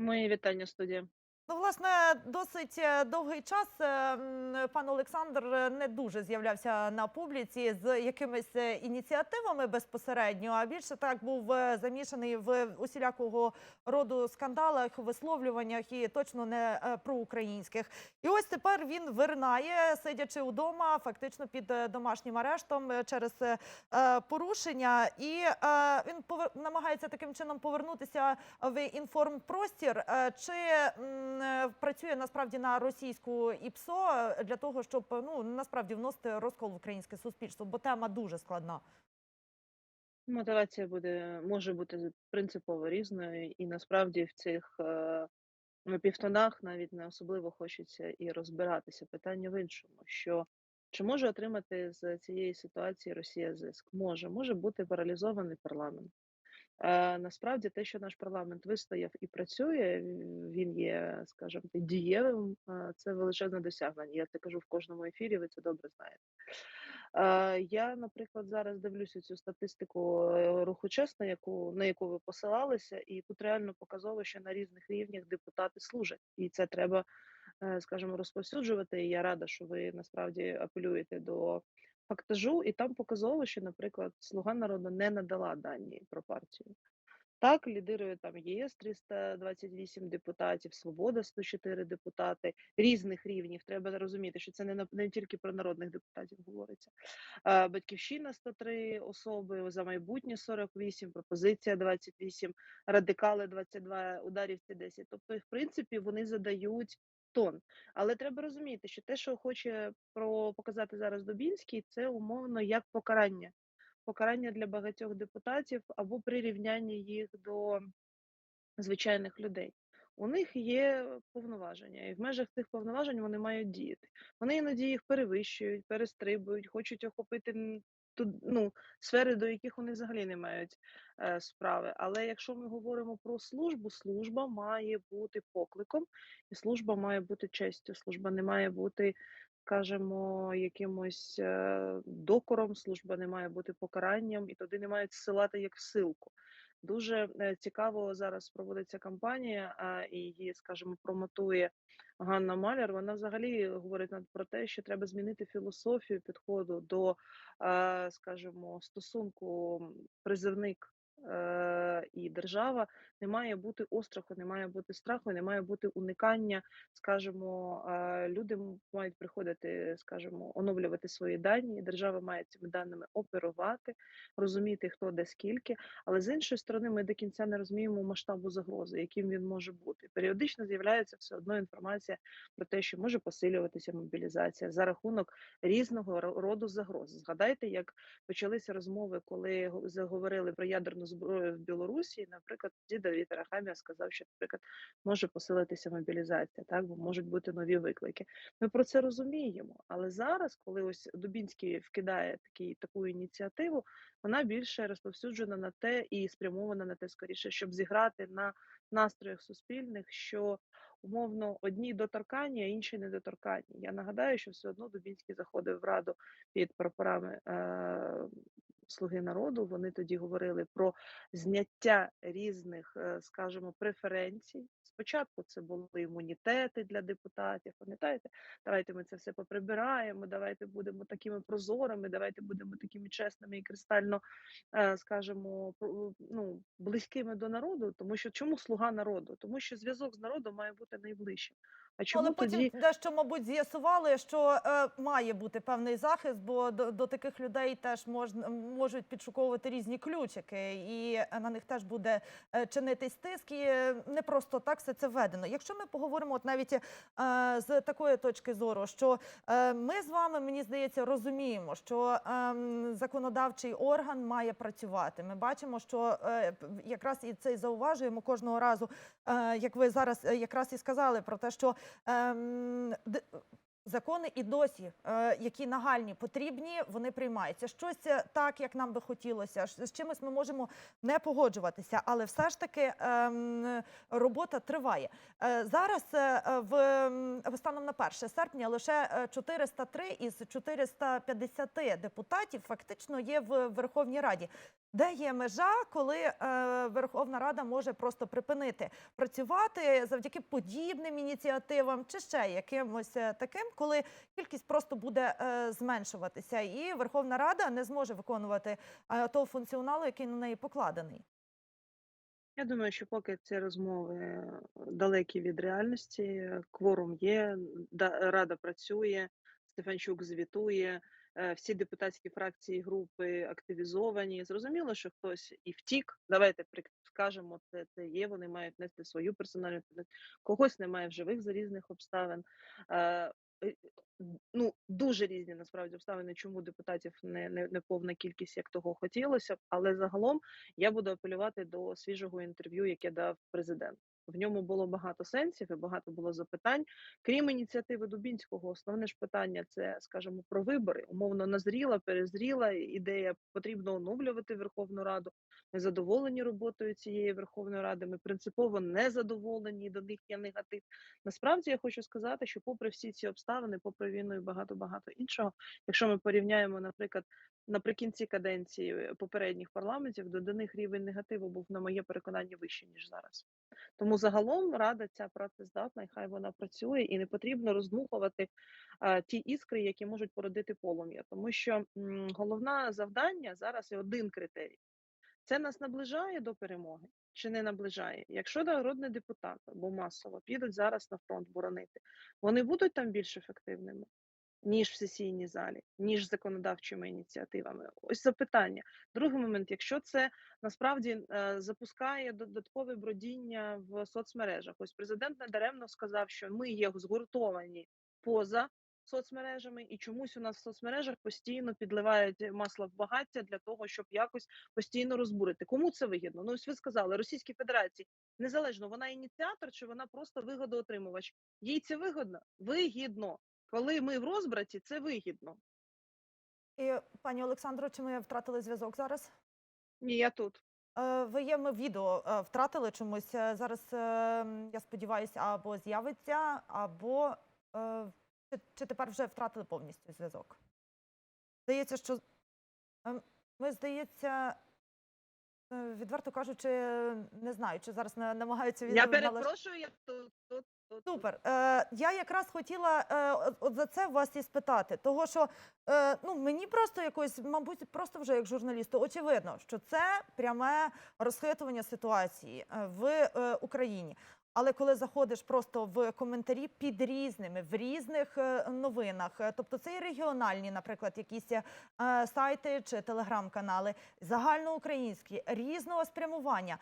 Мої вітання студія. Ну, власне, досить е, довгий час е, пан Олександр е, не дуже з'являвся на публіці з якимись ініціативами безпосередньо, а більше так був замішаний в усілякого роду скандалах, висловлюваннях і точно не проукраїнських. І ось тепер він виринає, сидячи вдома, фактично під домашнім арештом через порушення, і він намагається таким чином повернутися в інформпростір. Чи працює насправді на російську ІПСО е, для того, щоб ну насправді вносити розкол в українське суспільство, бо тема дуже складна. Мотивація буде може бути принципово різною, і насправді в цих е, півтонах навіть не особливо хочеться і розбиратися. Питання в іншому, що чи може отримати з цієї ситуації Росія зиск? Може, може бути паралізований парламент. Насправді, те, що наш парламент вистояв і працює, він є, скажімо, дієвим. Це величезне досягнення. Я це кажу в кожному ефірі. Ви це добре знаєте. Я, наприклад, зараз дивлюся цю статистику е, руху чесно, яку на яку ви посилалися, і тут реально показово, що на різних рівнях депутати служать, і це треба, е, скажімо, розповсюджувати. І я рада, що ви насправді апелюєте до фактажу, і там показово, що, наприклад, Слуга народу не надала дані про партію. Так, лідирує там ЄС 328 депутатів, Свобода 104 депутати різних рівнів. Треба розуміти, що це не на- не тільки про народних депутатів говориться. Батьківщина 103 особи, за майбутнє 48, пропозиція 28, радикали 22, ударівці 10. Тобто, в принципі, вони задають тон. Але треба розуміти, що те, що хоче про показати зараз Дубінський, це умовно як покарання. Покарання для багатьох депутатів або прирівняння їх до звичайних людей. У них є повноваження, і в межах цих повноважень вони мають діяти. Вони іноді їх перевищують, перестрибують, хочуть охопити м, ту- ну, сфери, до яких вони взагалі не мають е, справи. Але якщо ми говоримо про службу, служба має бути покликом, і служба має бути честю. Служба не має бути, скажімо, якимось е, докором, служба не має бути покаранням, і туди не мають ссилати як в силку. Дуже е, цікаво зараз проводиться кампанія, і її, скажімо, промотує Ганна Маляр. Вона взагалі говорить про те, що треба змінити філософію підходу до, е, скажімо, стосунку призивник і держава. Не має бути остраху, не має бути страху, не має бути уникання. Скажімо, е, люди мають приходити, скажімо, оновлювати свої дані. і Держава має цими даними оперувати, розуміти, хто де скільки. Але з іншої сторони, ми до кінця не розуміємо масштабу загрози, яким він може бути. Періодично з'являється все одно інформація про те, що може посилюватися мобілізація за рахунок різного роду загроз. Згадайте, як почалися розмови, коли го- заговорили про ядерну зброю в Білорусі. Наприклад, тоді Давід Арахамія сказав, що, наприклад, може посилитися мобілізація, так бо можуть бути нові виклики. Ми про це розуміємо. Але зараз, коли ось Дубінський вкидає такий таку ініціативу, вона більше розповсюджена на те і спрямована на те скоріше, щоб зіграти на настроях суспільних, що умовно одні доторканні, а інші недоторканні. Я нагадаю, що все одно Дубінський заходив в раду під прапорами е, Слуги народу. Вони тоді говорили про зняття різних, е, скажімо, преференцій. Спочатку це були імунітети для депутатів. Пам'ятаєте, давайте ми це все поприбираємо. Давайте будемо такими прозорими, давайте будемо такими чесними і кристально е, скажімо, ну, близькими до народу, тому що чому слуга народу? Тому що зв'язок з народом має бути найближчим. А чому Але потім тоді дещо, мабуть, з'ясували, що е, має бути певний захист, бо до, до таких людей теж можна можуть підшуковувати різні ключики, і е, на них теж буде е, чинитись тиск. І не просто так все це введено. Якщо ми поговоримо, от навіть е, з такої точки зору, що е, ми з вами, мені здається, розуміємо, що е, законодавчий орган має працювати. Ми бачимо, що е, якраз і це і зауважуємо кожного разу, е, як ви зараз е, якраз і сказали про те, що д- закони і досі, е, які нагальні потрібні, вони приймаються. Щось е, так, як нам би хотілося, з чимось ми можемо не погоджуватися, але все ж таки ем, робота триває. Е, зараз в станом на 1 серпня лише е, 403 із 450 депутатів фактично є в Верховній Раді. Де є межа, коли е, Верховна Рада може просто припинити працювати завдяки подібним ініціативам чи ще якимось е, таким, коли кількість просто буде е, зменшуватися, і Верховна Рада не зможе виконувати е, того функціоналу, який на неї покладений? Я думаю, що поки ці розмови далекі від реальності, кворум є, да- рада працює, Стефанчук звітує, всі депутатські фракції і групи активізовані. Зрозуміло, що хтось і втік. Давайте скажемо, це, це є. Вони мають нести свою персональну. Когось немає в живих за різних обставин. Е, Ну, дуже різні насправді обставини, чому депутатів не, не, не повна кількість, як того хотілося б, але загалом я буду апелювати до свіжого інтерв'ю, яке дав президент. В ньому було багато сенсів і багато було запитань. Крім ініціативи Дубінського, основне ж питання це, скажімо, про вибори. Умовно назріла, перезріла ідея. Потрібно оновлювати Верховну Раду. Ми задоволені роботою цієї Верховної Ради. Ми принципово не задоволені. До них є негатив. Насправді я хочу сказати, що, попри всі ці обставини, попри війну і багато багато іншого, якщо ми порівняємо, наприклад, наприкінці каденції попередніх парламентів, до, до них рівень негативу був, на моє переконання, вищий ніж зараз. Тому загалом рада ця працездатна, і хай вона працює, і не потрібно роздмухувати е, ті іскри, які можуть породити полум'я. Тому що головне завдання зараз і один критерій: це нас наближає до перемоги чи не наближає. Якщо народні депутати або масово підуть зараз на фронт боронити, вони будуть там більш ефективними. Ніж в сесійній залі, ніж законодавчими ініціативами. Ось запитання. Другий момент, якщо це насправді е, запускає додаткове бродіння в соцмережах. Ось президент недаремно сказав, що ми є згуртовані поза соцмережами, і чомусь у нас в соцмережах постійно підливають масло в багаття для того, щоб якось постійно розбурити. Кому це вигідно? Ну ось ви сказали Російській Федерації незалежно вона ініціатор чи вона просто вигодоотримувач. Їй це вигодно? Вигідно. Коли ми в розбраті, це вигідно. І пані Олександро, чи ми втратили зв'язок зараз? Ні, я тут. Е, Ви є ми відео е, втратили чомусь. Е, Зараз я сподіваюся, або з'явиться, або чи, чи тепер вже втратили повністю зв'язок? Здається, що ем, ми, здається, відверто кажучи, не знаю, чи зараз на- намагаються Я перепрошую, я тут, тут. Супер. Е, я якраз хотіла е, от- за це вас і спитати, того що е, ну мені просто якось, мабуть, просто вже як журналісту, очевидно, що це пряме розхитування ситуації е, в е, Україні. Але коли заходиш просто в коментарі під різними в різних е, новинах, е, тобто це і регіональні, наприклад, якісь сайти чи телеграм-канали, загальноукраїнські, різного спрямування.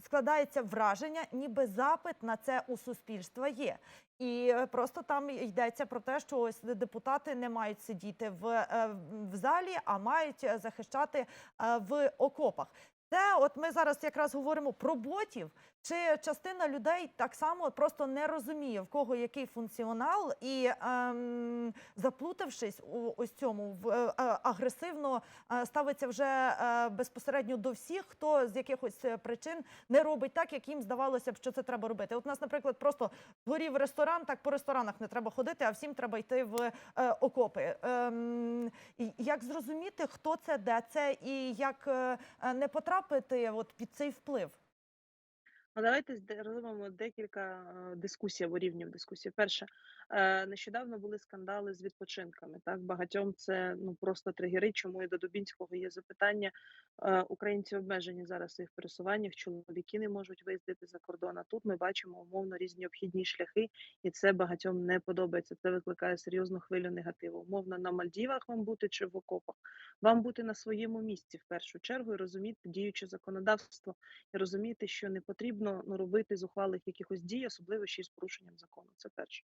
Складається враження, ніби запит на це у суспільства є. І е, просто там йдеться про те, що ось депутати не мають сидіти в, е, в залі, а мають е, захищати в окопах. Це от ми зараз якраз говоримо про ботів. Чи частина людей так само просто не розуміє, в кого який функціонал, і ем, заплутавшись у ось цьому, в, е, е, агресивно е, ставиться вже е, безпосередньо до всіх, хто з якихось е, причин не робить так, як їм здавалося б, що це треба робити. От у нас, наприклад, просто горів ресторан, так по ресторанах не треба ходити, а всім треба йти в е, окопи. Ем, як зрозуміти, хто це, де це, і як е, не потрапити от під цей вплив? Ну, давайте зде- розробимо декілька е, дискусій або рівнів дискусії. Перше, е, нещодавно були скандали з відпочинками. Так, багатьом це ну просто тригери. Чому і до Дубінського є запитання? Е, Українці обмежені зараз в своїх пересуваннях, чоловіки не можуть виїздити за кордон. А тут ми бачимо умовно різні обхідні шляхи, і це багатьом не подобається. Це викликає серйозну хвилю негативу. Умовно на Мальдівах вам бути чи в окопах, вам бути на своєму місці в першу чергу і розуміти діюче законодавство і розуміти, що не потрібно ну, робити зухвалих якихось дій, особливо ще з порушенням закону. Це перше.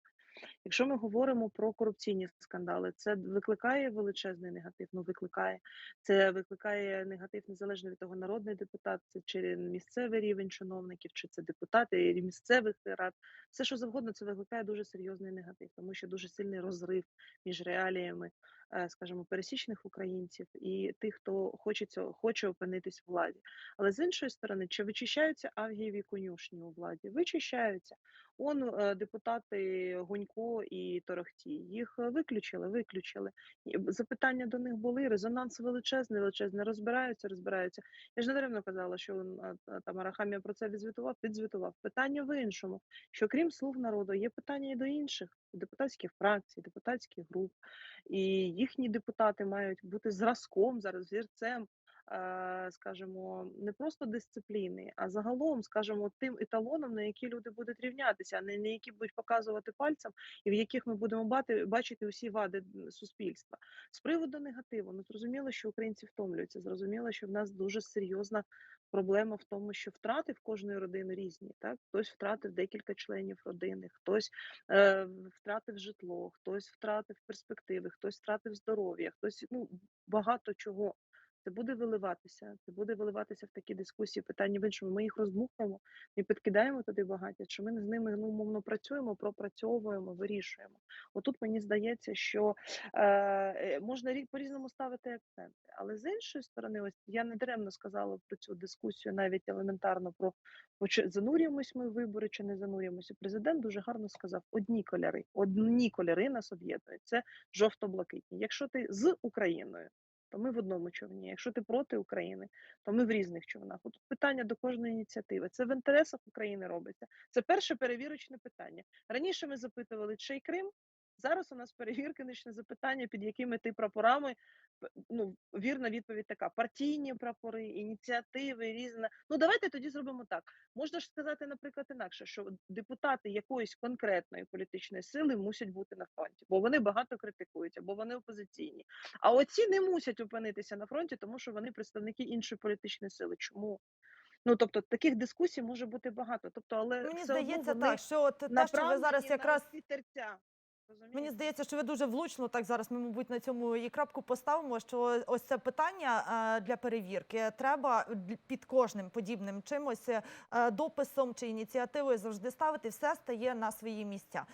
Якщо ми говоримо про корупційні скандали, це викликає величезний негатив. Ну викликає це викликає негатив незалежно від того, народний депутат це чи місцевий рівень чиновників, чи це депутати місцевих рад. Все, що завгодно, це викликає дуже серйозний негатив, тому що дуже сильний розрив між реаліями, е, скажімо, пересічних українців і тих, хто хоче хоче опинитись в владі. Але з іншої сторони, чи вичищаються авгієві конюшні у владі, вичищаються. Он е, депутати Гунько і Торохтій, їх е, виключили, виключили. Запитання до них були, резонанс величезний, величезний, розбираються, розбираються. Я ж не даремно казала, що там Арахамія про це відзвітував, підзвітував. Питання в іншому, що крім слуг народу, є питання і до інших депутатських фракцій, депутатських груп, і їхні депутати мають бути зразком зараз, зірцем. Е, Скажімо, не просто дисципліни, а загалом, скажімо, тим еталоном, на які люди будуть рівнятися, а не на які будуть показувати пальцем, і в яких ми будемо бати, бачити усі вади суспільства. З приводу негативу, ну зрозуміло, що українці втомлюються. Зрозуміло, що в нас дуже серйозна проблема в тому, що втрати в кожної родини різні. Так, хтось втратив декілька членів родини, хтось е, втратив житло, хтось втратив перспективи, хтось втратив здоров'я, хтось ну багато чого. Це буде виливатися, це буде виливатися в такі дискусії. Питання в іншому. Ми їх роздмухуємо, ми підкидаємо туди багаття. Чи ми з ними ну, умовно працюємо, пропрацьовуємо, вирішуємо. Отут мені здається, що е, е, можна рі- по-різному ставити акценти. Але з іншої сторони, ось я не даремно сказала про цю дискусію, навіть елементарно про чи занурюємось ми в вибори чи не занурюємося. Президент дуже гарно сказав: одні кольори, одні кольори нас об'єднують. Це жовто-блакитні. Якщо ти з Україною. То ми в одному човні. Якщо ти проти України, то ми в різних човнах. Тут питання до кожної ініціативи. Це в інтересах України робиться. Це перше перевірочне питання. Раніше ми запитували, чий Крим. Зараз у нас перевіркиничне запитання, під якими ти прапорами. Ну, вірна відповідь така: партійні прапори, ініціативи, різне. Ну давайте тоді зробимо так. Можна ж сказати, наприклад, інакше, що депутати якоїсь конкретної політичної сили мусять бути на фронті, бо вони багато критикують, або вони опозиційні. А оці не мусять опинитися на фронті, тому що вони представники іншої політичної сили. Чому? Ну тобто таких дискусій може бути багато. Тобто, але Мені все одно здається, вони так, що от те, що ви зараз якраз терця. Мені здається, що ви дуже влучно так зараз. Ми, мабуть, на цьому і крапку поставимо. Що ось це питання е, для перевірки треба під кожним подібним чимось е, дописом чи ініціативою завжди ставити. Все стає на свої місця.